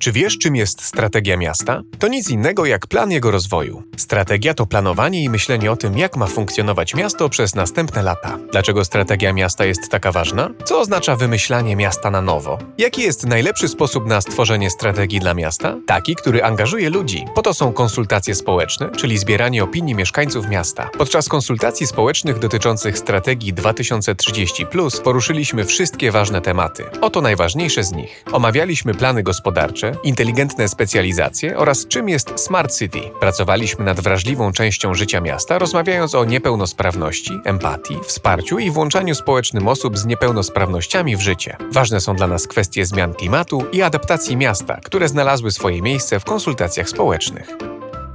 Czy wiesz, czym jest strategia miasta? To nic innego jak plan jego rozwoju. Strategia to planowanie i myślenie o tym, jak ma funkcjonować miasto przez następne lata. Dlaczego strategia miasta jest taka ważna? Co oznacza wymyślanie miasta na nowo? Jaki jest najlepszy sposób na stworzenie strategii dla miasta? Taki, który angażuje ludzi. Po to są konsultacje społeczne, czyli zbieranie opinii mieszkańców miasta. Podczas konsultacji społecznych dotyczących strategii 2030 poruszyliśmy wszystkie ważne tematy. Oto najważniejsze z nich. Omawialiśmy plany gospodarcze, inteligentne specjalizacje oraz czym jest Smart City. Pracowaliśmy nad wrażliwą częścią życia miasta, rozmawiając o niepełnosprawności, empatii, wsparciu i włączaniu społecznym osób z niepełnosprawnościami w życie. Ważne są dla nas kwestie zmian klimatu i adaptacji miasta, które znalazły swoje miejsce w konsultacjach społecznych.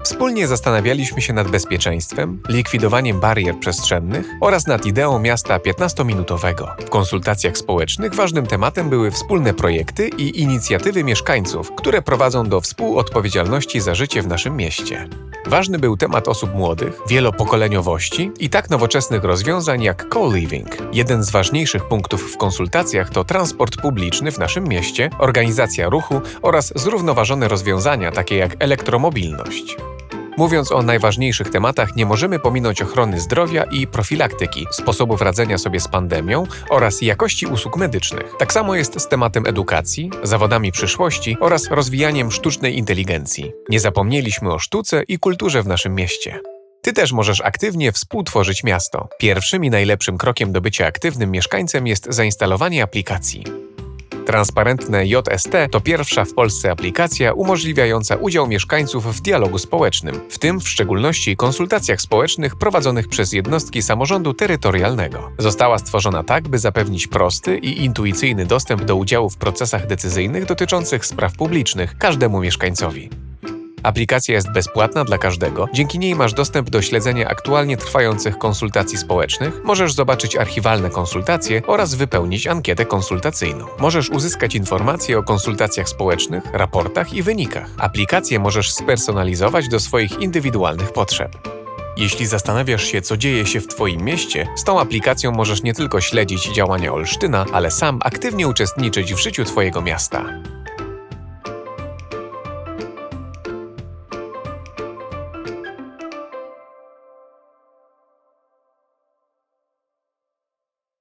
Wspólnie zastanawialiśmy się nad bezpieczeństwem, likwidowaniem barier przestrzennych oraz nad ideą miasta 15-minutowego. W konsultacjach społecznych ważnym tematem były wspólne projekty i inicjatywy mieszkańców, które prowadzą do współodpowiedzialności za życie w naszym mieście. Ważny był temat osób młodych, wielopokoleniowości i tak nowoczesnych rozwiązań jak co-living. Jeden z ważniejszych punktów w konsultacjach to transport publiczny w naszym mieście, organizacja ruchu oraz zrównoważone rozwiązania takie jak elektromobilność. Mówiąc o najważniejszych tematach, nie możemy pominąć ochrony zdrowia i profilaktyki, sposobów radzenia sobie z pandemią oraz jakości usług medycznych. Tak samo jest z tematem edukacji, zawodami przyszłości oraz rozwijaniem sztucznej inteligencji. Nie zapomnieliśmy o sztuce i kulturze w naszym mieście. Ty też możesz aktywnie współtworzyć miasto. Pierwszym i najlepszym krokiem do bycia aktywnym mieszkańcem jest zainstalowanie aplikacji. Transparentne JST to pierwsza w Polsce aplikacja umożliwiająca udział mieszkańców w dialogu społecznym, w tym w szczególności konsultacjach społecznych prowadzonych przez jednostki samorządu terytorialnego. Została stworzona tak, by zapewnić prosty i intuicyjny dostęp do udziału w procesach decyzyjnych dotyczących spraw publicznych każdemu mieszkańcowi. Aplikacja jest bezpłatna dla każdego, dzięki niej masz dostęp do śledzenia aktualnie trwających konsultacji społecznych, możesz zobaczyć archiwalne konsultacje oraz wypełnić ankietę konsultacyjną. Możesz uzyskać informacje o konsultacjach społecznych, raportach i wynikach. Aplikację możesz spersonalizować do swoich indywidualnych potrzeb. Jeśli zastanawiasz się, co dzieje się w Twoim mieście, z tą aplikacją możesz nie tylko śledzić działania Olsztyna, ale sam aktywnie uczestniczyć w życiu Twojego miasta.